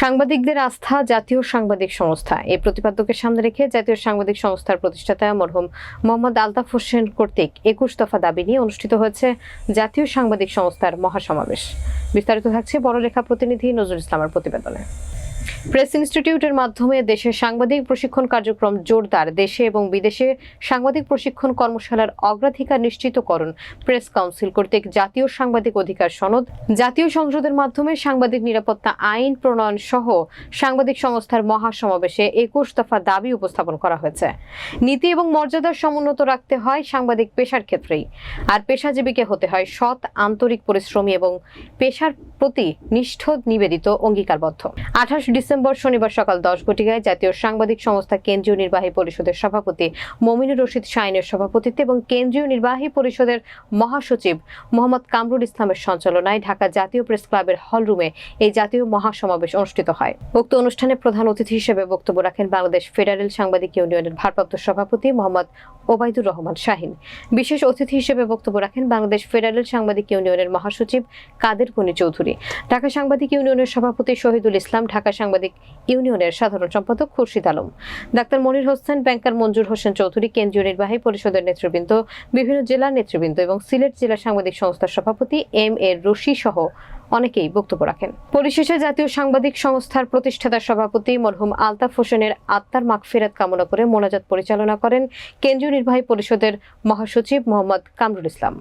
সাংবাদিকদের আস্থা জাতীয় সাংবাদিক সংস্থা। এই প্রতিপাদ্যকে সামনে রেখে জাতীয় সাংবাদিক সংস্থার প্রতিষ্ঠাতা মরহুম মোহাম্মদ আলতাফ হোসেন কর্তৃক একুশ দফা দাবি নিয়ে অনুষ্ঠিত হয়েছে জাতীয় সাংবাদিক সংস্থার মহাসমাবেশ। বিস্তারিত থাকছে বড়লেখা প্রতিনিধি নজরুল ইসলামের প্রতিবেদনে। প্রেস ইনস্টিটিউটের মাধ্যমে দেশে সাংবাদিক প্রশিক্ষণ কার্যক্রম জোরদার। দেশে এবং বিদেশে সাংবাদিক প্রশিক্ষণ কর্মশালার অগ্রাধিকার নিশ্চিতকরণ প্রেস কাউন্সিল কর্তৃক জাতীয় সাংবাদিক অধিকার সনদ, জাতীয় সংসদের মাধ্যমে সাংবাদিক নিরাপত্তা আইন প্রণয়ন সহ সাংবাদিক সংস্থার মহাসমাবেশে একুশ দফা দাবি উপস্থাপন করা হয়েছে। নীতি এবং মর্যাদার সমুন্নত রাখতে হয় সাংবাদিক পেশার ক্ষেত্রেই। আর পেশাজীবীকে হতে হয় সৎ, আন্তরিক পরিশ্রমী এবং পেশার প্রতি নিষ্ঠ নিবেদিত, অঙ্গীকারবদ্ধ। আঠাশ ডিসেম্বর শনিবার সকাল দশ ঘটিকায় জাতীয় সাংবাদিক সংস্থা কেন্দ্রীয় নির্বাহী পরিষদের সভাপতি মমিনুর রশিদ শাইনের সভাপতিত্বে এবং কেন্দ্রীয় নির্বাহী পরিষদের মহাসচিব মোহাম্মদ কামরুল ইসলামের সঞ্চালনায় ঢাকা জাতীয় প্রেস ক্লাবের হলরুমে এই জাতীয় মহাসমাবেশ অনুষ্ঠিত হয়। উক্ত অনুষ্ঠানে প্রধান অতিথি হিসেবে বক্তব্য রাখেন বাংলাদেশ ফেডারেল সাংবাদিক ইউনিয়নের ভারপ্রাপ্ত সভাপতি মোহাম্মদ ওবায়দুর রহমান শাহিন। বিশেষ অতিথি হিসেবে বক্তব্য রাখেন বাংলাদেশ ফেডারেল সাংবাদিক ইউনিয়নের মহাসচিব কাদের গনি চৌধুরী। ঢাকা সাংবাদিক ইউনিয়নের সভাপতি শহীদুল ইসলাম, ঢাকা সাংবাদিক ইউনিয়নের সাধারণ সম্পাদক খুরশিদ আলম। ডাক্তার মনির হোসেন, ব্যাংকার মঞ্জুর হোসেন চৌধুরী, কেন্দ্রীয় নির্বাহী পরিষদের নেতৃবৃন্দ, বিভিন্ন জেলার নেতৃবৃন্দ এবং সিলেট জেলা সাংবাদিক সংস্থার সভাপতি এম এ রশি সহ অনেকেই বক্তব্য রাখেন। পরিশেষে জাতীয় সাংবাদিক সংস্থার প্রতিষ্ঠাতা সভাপতি মরহুম আলতাফ হোসেনের আত্মার মাগফিরাত কামনা করে মোনাজাত পরিচালনা করেন কেন্দ্রীয় নির্বাহী পরিষদের মহাসচিব মোহাম্মদ কামরুল ইসলাম।